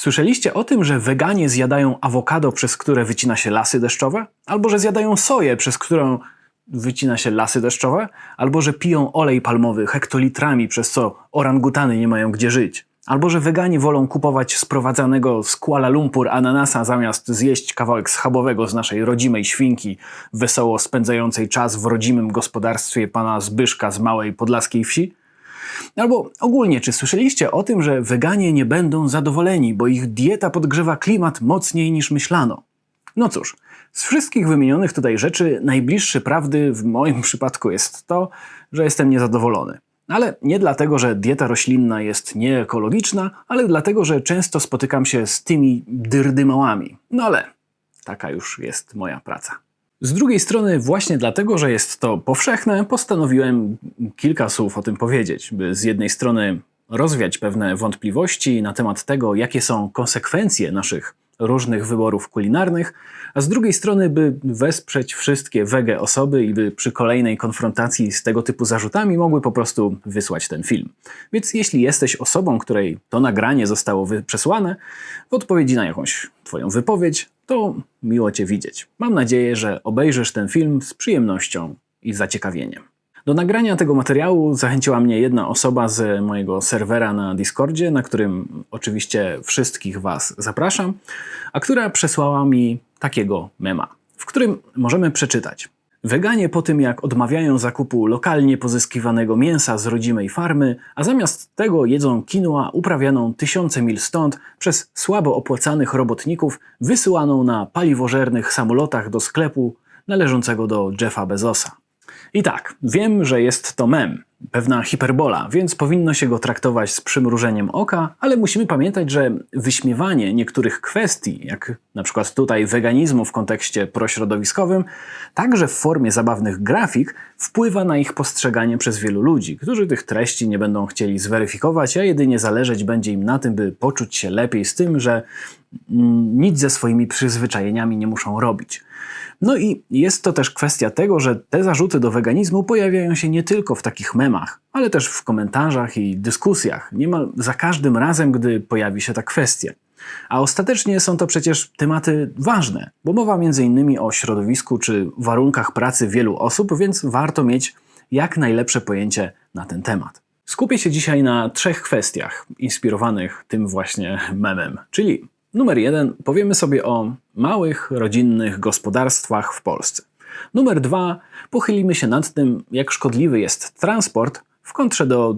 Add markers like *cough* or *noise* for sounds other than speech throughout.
Słyszeliście o tym, że weganie zjadają awokado, przez które wycina się lasy deszczowe? Albo że zjadają soję, przez którą wycina się lasy deszczowe? Albo że piją olej palmowy hektolitrami, przez co orangutany nie mają gdzie żyć? Albo że weganie wolą kupować sprowadzanego z Kuala Lumpur ananasa zamiast zjeść kawałek schabowego z naszej rodzimej świnki, wesoło spędzającej czas w rodzimym gospodarstwie pana Zbyszka z małej podlaskiej wsi? Albo ogólnie, czy słyszeliście o tym, że weganie nie będą zadowoleni, bo ich dieta podgrzewa klimat mocniej niż myślano? No cóż, z wszystkich wymienionych tutaj rzeczy najbliższy prawdy w moim *laughs* przypadku jest to, że jestem niezadowolony. Ale nie dlatego, że dieta roślinna jest nieekologiczna, ale dlatego, że często spotykam się z tymi dyrdymałami. No ale taka już jest moja praca. Z drugiej strony, właśnie dlatego, że jest to powszechne, postanowiłem kilka słów o tym powiedzieć, by z jednej strony rozwiać pewne wątpliwości na temat tego, jakie są konsekwencje naszych różnych wyborów kulinarnych, a z drugiej strony, by wesprzeć wszystkie wege osoby i by przy kolejnej konfrontacji z tego typu zarzutami mogły po prostu wysłać ten film. Więc jeśli jesteś osobą, której to nagranie zostało przesłane, w odpowiedzi na jakąś Twoją wypowiedź, to miło Cię widzieć. Mam nadzieję, że obejrzysz ten film z przyjemnością i zaciekawieniem. Do nagrania tego materiału zachęciła mnie jedna osoba z mojego serwera na Discordzie, na którym oczywiście wszystkich Was zapraszam, a która przesłała mi takiego mema, w którym możemy przeczytać. Weganie po tym, jak odmawiają zakupu lokalnie pozyskiwanego mięsa z rodzimej farmy, a zamiast tego jedzą quinoa uprawianą tysiące mil stąd przez słabo opłacanych robotników wysyłaną na paliwożernych samolotach do sklepu należącego do Jeffa Bezosa. I tak, wiem, że jest to mem, pewna hiperbola, więc powinno się go traktować z przymrużeniem oka, ale musimy pamiętać, że wyśmiewanie niektórych kwestii, jak na przykład tutaj weganizmu w kontekście prośrodowiskowym, także w formie zabawnych grafik, wpływa na ich postrzeganie przez wielu ludzi, którzy tych treści nie będą chcieli zweryfikować, a jedynie zależeć będzie im na tym, by poczuć się lepiej z tym, że nic ze swoimi przyzwyczajeniami nie muszą robić. No i jest to też kwestia tego, że te zarzuty do weganizmu pojawiają się nie tylko w takich memach, ale też w komentarzach i dyskusjach, niemal za każdym razem, gdy pojawi się ta kwestia. A ostatecznie są to przecież tematy ważne, bo mowa m.in. o środowisku czy warunkach pracy wielu osób, więc warto mieć jak najlepsze pojęcie na ten temat. Skupię się dzisiaj na trzech kwestiach inspirowanych tym właśnie memem, czyli Numer jeden, powiemy sobie o małych, rodzinnych gospodarstwach w Polsce. Numer dwa, pochylimy się nad tym, jak szkodliwy jest transport w kontrze do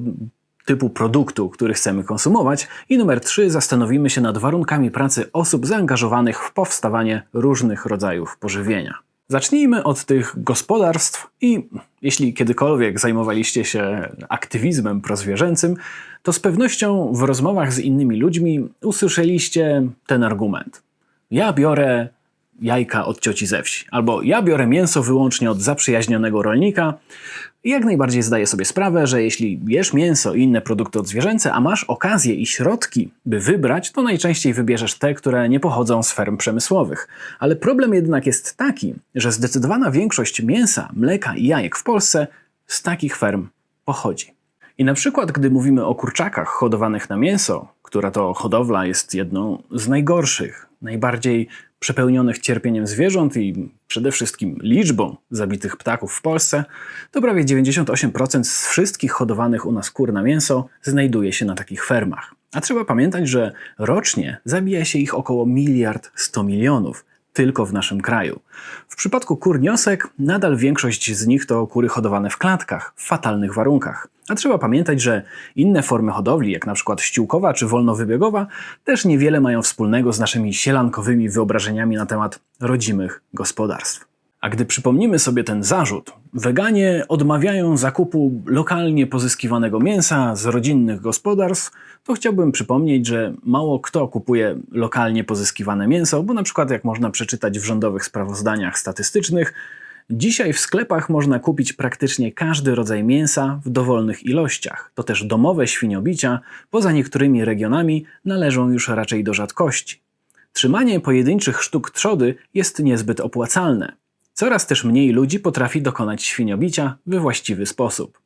typu produktu, który chcemy konsumować. I numer trzy, zastanowimy się nad warunkami pracy osób zaangażowanych w powstawanie różnych rodzajów pożywienia. Zacznijmy od tych gospodarstw i jeśli kiedykolwiek zajmowaliście się aktywizmem prozwierzęcym, to z pewnością w rozmowach z innymi ludźmi usłyszeliście ten argument. Ja biorę jajka od cioci ze wsi, albo ja biorę mięso wyłącznie od zaprzyjaźnionego rolnika, i jak najbardziej zdaję sobie sprawę, że jeśli jesz mięso i inne produkty odzwierzęce, a masz okazję i środki, by wybrać, to najczęściej wybierzesz te, które nie pochodzą z ferm przemysłowych. Ale problem jednak jest taki, że zdecydowana większość mięsa, mleka i jajek w Polsce z takich ferm pochodzi. I na przykład, gdy mówimy o kurczakach hodowanych na mięso, która to hodowla jest jedną z najgorszych, najbardziej przepełnionych cierpieniem zwierząt i przede wszystkim liczbą zabitych ptaków w Polsce, to prawie 98% z wszystkich hodowanych u nas kur na mięso znajduje się na takich fermach. A trzeba pamiętać, że rocznie zabija się ich około miliard 100 milionów tylko w naszym kraju. W przypadku kur niosek nadal większość z nich to kury hodowane w klatkach, w fatalnych warunkach. A trzeba pamiętać, że inne formy hodowli, jak na przykład ściółkowa czy wolnowybiegowa, też niewiele mają wspólnego z naszymi sielankowymi wyobrażeniami na temat rodzimych gospodarstw. A gdy przypomnimy sobie ten zarzut, weganie odmawiają zakupu lokalnie pozyskiwanego mięsa z rodzinnych gospodarstw, to chciałbym przypomnieć, że mało kto kupuje lokalnie pozyskiwane mięso, bo na przykład jak można przeczytać w rządowych sprawozdaniach statystycznych, Dzisiaj w sklepach można kupić praktycznie każdy rodzaj mięsa w dowolnych ilościach. To też domowe świniobicia, poza niektórymi regionami, należą już raczej do rzadkości. Trzymanie pojedynczych sztuk trzody jest niezbyt opłacalne. Coraz też mniej ludzi potrafi dokonać świniobicia we właściwy sposób.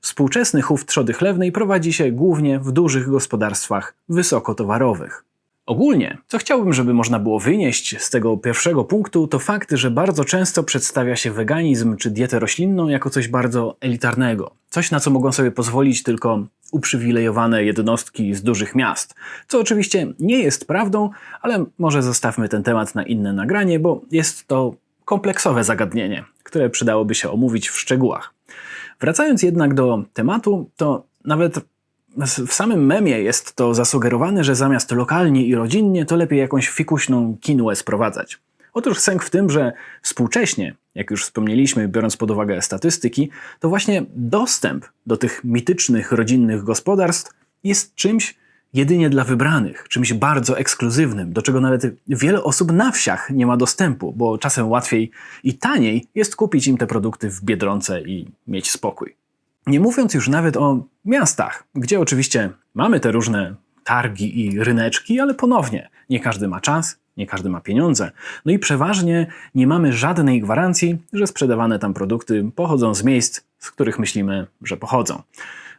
Współczesny chów trzody chlewnej prowadzi się głównie w dużych gospodarstwach wysokotowarowych. Ogólnie, co chciałbym, żeby można było wynieść z tego pierwszego punktu, to fakt, że bardzo często przedstawia się weganizm czy dietę roślinną jako coś bardzo elitarnego. Coś, na co mogą sobie pozwolić tylko uprzywilejowane jednostki z dużych miast. Co oczywiście nie jest prawdą, ale może zostawmy ten temat na inne nagranie, bo jest to kompleksowe zagadnienie, które przydałoby się omówić w szczegółach. Wracając jednak do tematu, to nawet w samym memie jest to zasugerowane, że zamiast lokalnie i rodzinnie, to lepiej jakąś fikuśną kinuę sprowadzać. Otóż sęk w tym, że współcześnie, jak już wspomnieliśmy, biorąc pod uwagę statystyki, to właśnie dostęp do tych mitycznych rodzinnych gospodarstw jest czymś jedynie dla wybranych, czymś bardzo ekskluzywnym, do czego nawet wiele osób na wsiach nie ma dostępu, bo czasem łatwiej i taniej jest kupić im te produkty w biedronce i mieć spokój. Nie mówiąc już nawet o miastach, gdzie oczywiście mamy te różne targi i ryneczki, ale ponownie nie każdy ma czas, nie każdy ma pieniądze. No i przeważnie nie mamy żadnej gwarancji, że sprzedawane tam produkty pochodzą z miejsc, z których myślimy, że pochodzą.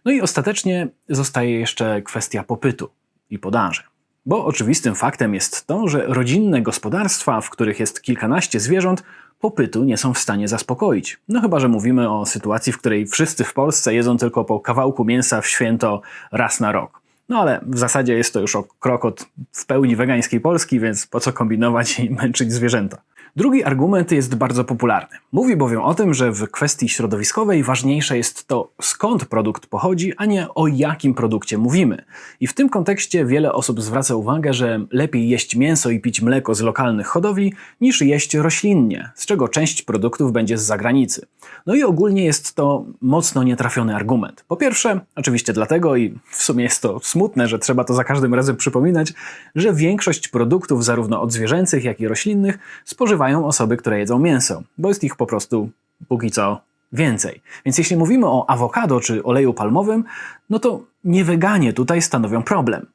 No i ostatecznie zostaje jeszcze kwestia popytu i podaży. Bo oczywistym faktem jest to, że rodzinne gospodarstwa, w których jest kilkanaście zwierząt, popytu nie są w stanie zaspokoić. No chyba, że mówimy o sytuacji, w której wszyscy w Polsce jedzą tylko po kawałku mięsa w święto raz na rok. No ale w zasadzie jest to już krok od w pełni wegańskiej Polski, więc po co kombinować i męczyć zwierzęta. Drugi argument jest bardzo popularny. Mówi bowiem o tym, że w kwestii środowiskowej ważniejsze jest to, skąd produkt pochodzi, a nie o jakim produkcie mówimy. I w tym kontekście wiele osób zwraca uwagę, że lepiej jeść mięso i pić mleko z lokalnych hodowli, niż jeść roślinnie, z czego część produktów będzie z zagranicy. No i ogólnie jest to mocno nietrafiony argument. Po pierwsze, oczywiście dlatego, i w sumie jest to smutne, że trzeba to za każdym razem przypominać, że większość produktów, zarówno odzwierzęcych, jak i roślinnych, spożywa osoby, które jedzą mięso, bo jest ich po prostu póki co więcej. Więc jeśli mówimy o awokado czy oleju palmowym, no to nieweganie tutaj stanowią problem.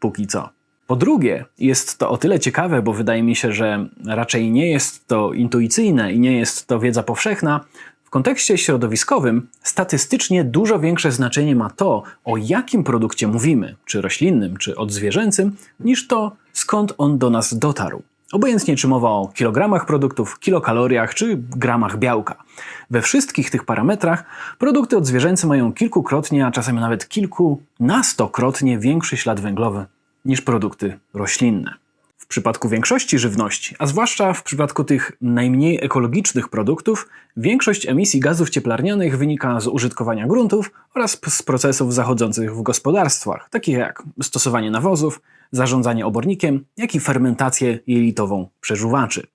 Póki co. Po drugie, jest to o tyle ciekawe, bo wydaje mi się, że raczej nie jest to intuicyjne i nie jest to wiedza powszechna. W kontekście środowiskowym statystycznie dużo większe znaczenie ma to, o jakim produkcie mówimy, czy roślinnym, czy odzwierzęcym, niż to, skąd on do nas dotarł. Obojętnie czy mowa o kilogramach produktów, kilokaloriach czy gramach białka. We wszystkich tych parametrach produkty odzwierzęce mają kilkukrotnie, a czasem nawet kilkunastokrotnie większy ślad węglowy niż produkty roślinne. W przypadku większości żywności, a zwłaszcza w przypadku tych najmniej ekologicznych produktów, większość emisji gazów cieplarnianych wynika z użytkowania gruntów oraz z procesów zachodzących w gospodarstwach, takich jak stosowanie nawozów, zarządzanie obornikiem, jak i fermentację jelitową przeżuwaczy.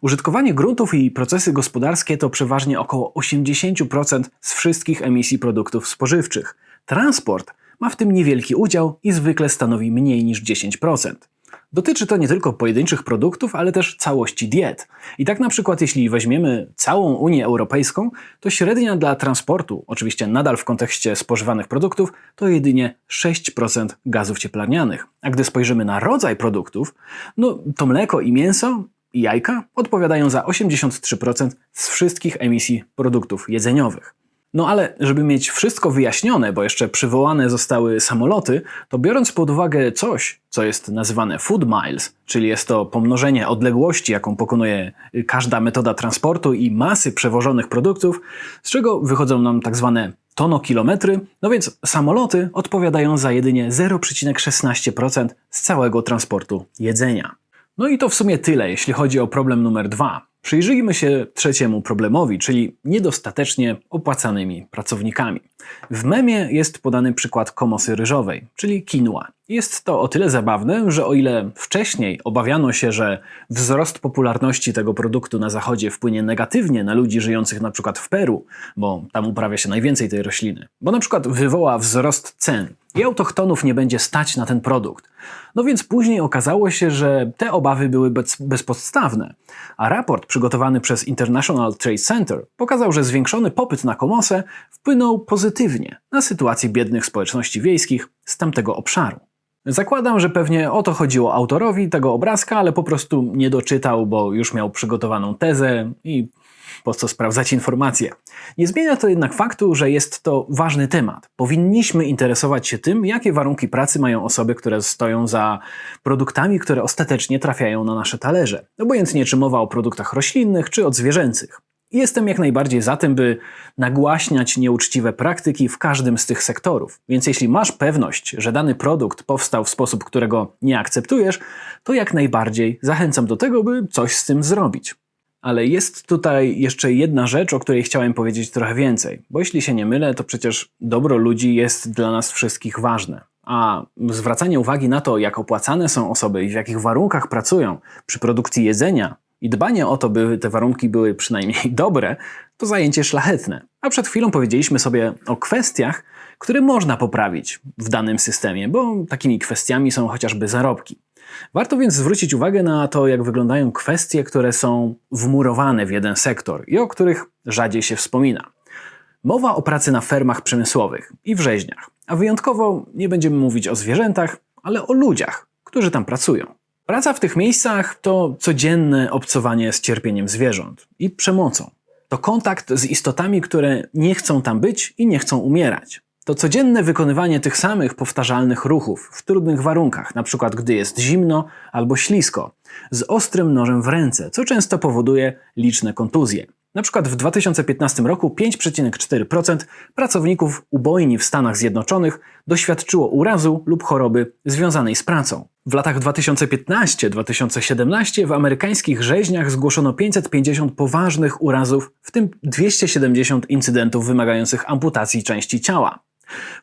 Użytkowanie gruntów i procesy gospodarskie to przeważnie około 80% z wszystkich emisji produktów spożywczych. Transport ma w tym niewielki udział i zwykle stanowi mniej niż 10%. Dotyczy to nie tylko pojedynczych produktów, ale też całości diet. I tak na przykład jeśli weźmiemy całą Unię Europejską, to średnia dla transportu, oczywiście nadal w kontekście spożywanych produktów, to jedynie 6% gazów cieplarnianych. A gdy spojrzymy na rodzaj produktów, no to mleko i mięso i jajka odpowiadają za 83% z wszystkich emisji produktów jedzeniowych. No ale, żeby mieć wszystko wyjaśnione, bo jeszcze przywołane zostały samoloty, to biorąc pod uwagę coś, co jest nazywane food miles, czyli jest to pomnożenie odległości, jaką pokonuje każda metoda transportu i masy przewożonych produktów, z czego wychodzą nam tak zwane tonokilometry, no więc samoloty odpowiadają za jedynie 0,16% z całego transportu jedzenia. No i to w sumie tyle, jeśli chodzi o problem numer dwa. Przyjrzyjmy się trzeciemu problemowi, czyli niedostatecznie opłacanymi pracownikami. W memie jest podany przykład komosy ryżowej, czyli quinoa. Jest to o tyle zabawne, że o ile wcześniej obawiano się, że wzrost popularności tego produktu na zachodzie wpłynie negatywnie na ludzi żyjących na przykład w Peru, bo tam uprawia się najwięcej tej rośliny, bo na przykład wywoła wzrost cen i autochtonów nie będzie stać na ten produkt. No więc później okazało się, że te obawy były bez, bezpodstawne, a raport przygotowany przez International Trade Center pokazał, że zwiększony popyt na komosę wpłynął pozytywnie na sytuację biednych społeczności wiejskich z tamtego obszaru. Zakładam, że pewnie o to chodziło autorowi tego obrazka, ale po prostu nie doczytał, bo już miał przygotowaną tezę i po co sprawdzać informacje. Nie zmienia to jednak faktu, że jest to ważny temat. Powinniśmy interesować się tym, jakie warunki pracy mają osoby, które stoją za produktami, które ostatecznie trafiają na nasze talerze. Obojętnie czy mowa o produktach roślinnych, czy odzwierzęcych. Jestem jak najbardziej za tym, by nagłaśniać nieuczciwe praktyki w każdym z tych sektorów. Więc jeśli masz pewność, że dany produkt powstał w sposób, którego nie akceptujesz, to jak najbardziej zachęcam do tego, by coś z tym zrobić. Ale jest tutaj jeszcze jedna rzecz, o której chciałem powiedzieć trochę więcej, bo jeśli się nie mylę, to przecież dobro ludzi jest dla nas wszystkich ważne. A zwracanie uwagi na to, jak opłacane są osoby i w jakich warunkach pracują przy produkcji jedzenia, i dbanie o to, by te warunki były przynajmniej *laughs* dobre, to zajęcie szlachetne. A przed chwilą powiedzieliśmy sobie o kwestiach, które można poprawić w danym systemie, bo takimi kwestiami są chociażby zarobki. Warto więc zwrócić uwagę na to, jak wyglądają kwestie, które są wmurowane w jeden sektor i o których rzadziej się wspomina. Mowa o pracy na fermach przemysłowych i w rzeźniach, a wyjątkowo nie będziemy mówić o zwierzętach, ale o ludziach, którzy tam pracują. Praca w tych miejscach to codzienne obcowanie z cierpieniem zwierząt i przemocą. To kontakt z istotami, które nie chcą tam być i nie chcą umierać. To codzienne wykonywanie tych samych powtarzalnych ruchów w trudnych warunkach, np. gdy jest zimno albo ślisko, z ostrym nożem w ręce, co często powoduje liczne kontuzje. Na przykład w 2015 roku 5,4% pracowników ubojni w Stanach Zjednoczonych doświadczyło urazu lub choroby związanej z pracą. W latach 2015-2017 w amerykańskich rzeźniach zgłoszono 550 poważnych urazów, w tym 270 incydentów wymagających amputacji części ciała.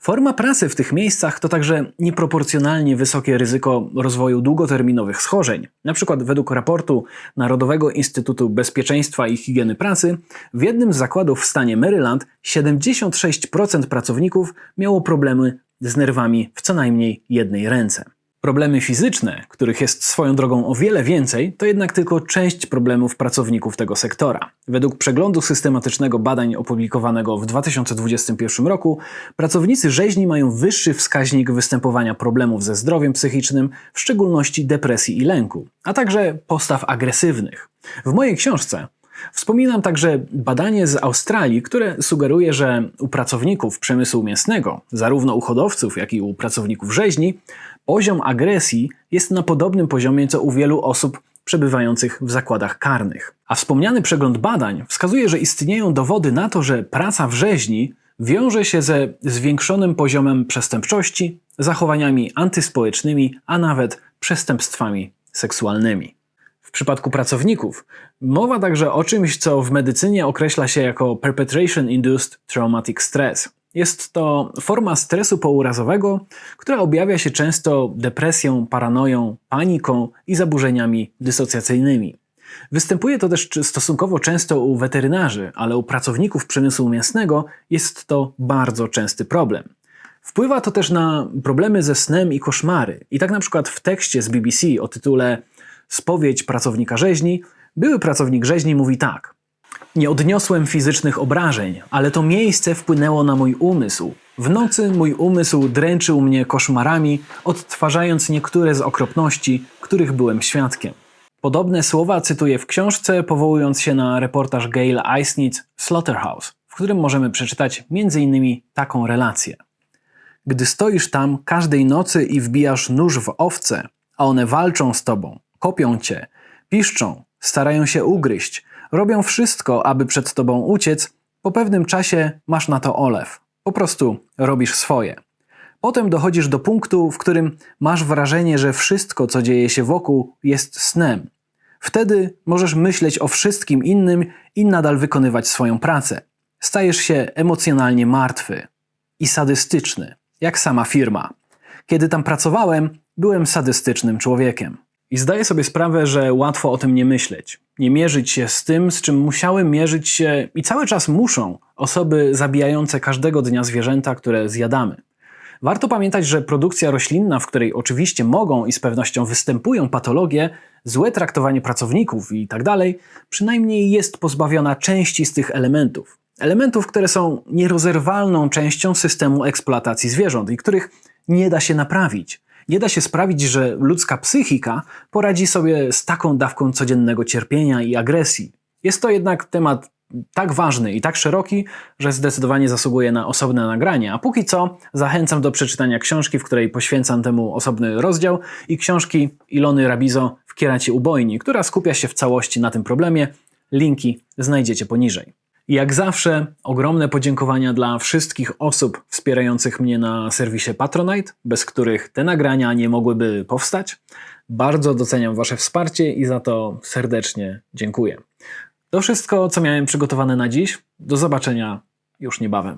Forma pracy w tych miejscach to także nieproporcjonalnie wysokie ryzyko rozwoju długoterminowych schorzeń. Na przykład według raportu Narodowego Instytutu Bezpieczeństwa i Higieny Pracy w jednym z zakładów w stanie Maryland 76% pracowników miało problemy z nerwami w co najmniej jednej ręce. Problemy fizyczne, których jest swoją drogą o wiele więcej, to jednak tylko część problemów pracowników tego sektora. Według przeglądu systematycznego badań opublikowanego w 2021 roku, pracownicy rzeźni mają wyższy wskaźnik występowania problemów ze zdrowiem psychicznym, w szczególności depresji i lęku, a także postaw agresywnych. W mojej książce Wspominam także badanie z Australii, które sugeruje, że u pracowników przemysłu mięsnego, zarówno u hodowców, jak i u pracowników rzeźni, poziom agresji jest na podobnym poziomie co u wielu osób przebywających w zakładach karnych. A wspomniany przegląd badań wskazuje, że istnieją dowody na to, że praca w rzeźni wiąże się ze zwiększonym poziomem przestępczości, zachowaniami antyspołecznymi, a nawet przestępstwami seksualnymi. W przypadku pracowników mowa także o czymś, co w medycynie określa się jako perpetration induced traumatic stress. Jest to forma stresu pourazowego, która objawia się często depresją, paranoją, paniką i zaburzeniami dysocjacyjnymi. Występuje to też stosunkowo często u weterynarzy, ale u pracowników przemysłu mięsnego jest to bardzo częsty problem. Wpływa to też na problemy ze snem i koszmary. I tak na przykład w tekście z BBC o tytule Spowiedź pracownika rzeźni, były pracownik rzeźni mówi tak. Nie odniosłem fizycznych obrażeń, ale to miejsce wpłynęło na mój umysł. W nocy mój umysł dręczył mnie koszmarami, odtwarzając niektóre z okropności, których byłem świadkiem. Podobne słowa cytuję w książce, powołując się na reportaż Gail Eisnitz Slaughterhouse, w którym możemy przeczytać m.in. taką relację. Gdy stoisz tam każdej nocy i wbijasz nóż w owce, a one walczą z tobą, kopią cię, piszczą, starają się ugryźć, robią wszystko, aby przed tobą uciec, po pewnym czasie masz na to olew. Po prostu robisz swoje. Potem dochodzisz do punktu, w którym masz wrażenie, że wszystko, co dzieje się wokół, jest snem. Wtedy możesz myśleć o wszystkim innym i nadal wykonywać swoją pracę. Stajesz się emocjonalnie martwy i sadystyczny, jak sama firma. Kiedy tam pracowałem, byłem sadystycznym człowiekiem. I zdaję sobie sprawę, że łatwo o tym nie myśleć. Nie mierzyć się z tym, z czym musiały mierzyć się i cały czas muszą osoby zabijające każdego dnia zwierzęta, które zjadamy. Warto pamiętać, że produkcja roślinna, w której oczywiście mogą i z pewnością występują patologie, złe traktowanie pracowników itd., tak przynajmniej jest pozbawiona części z tych elementów. Elementów, które są nierozerwalną częścią systemu eksploatacji zwierząt i których nie da się naprawić. Nie da się sprawić, że ludzka psychika poradzi sobie z taką dawką codziennego cierpienia i agresji. Jest to jednak temat tak ważny i tak szeroki, że zdecydowanie zasługuje na osobne nagranie. A póki co zachęcam do przeczytania książki, w której poświęcam temu osobny rozdział i książki Ilony Rabizo w Kieracie Ubojni, która skupia się w całości na tym problemie. Linki znajdziecie poniżej. Jak zawsze, ogromne podziękowania dla wszystkich osób wspierających mnie na serwisie Patronite, bez których te nagrania nie mogłyby powstać. Bardzo doceniam Wasze wsparcie i za to serdecznie dziękuję. To wszystko, co miałem przygotowane na dziś. Do zobaczenia już niebawem.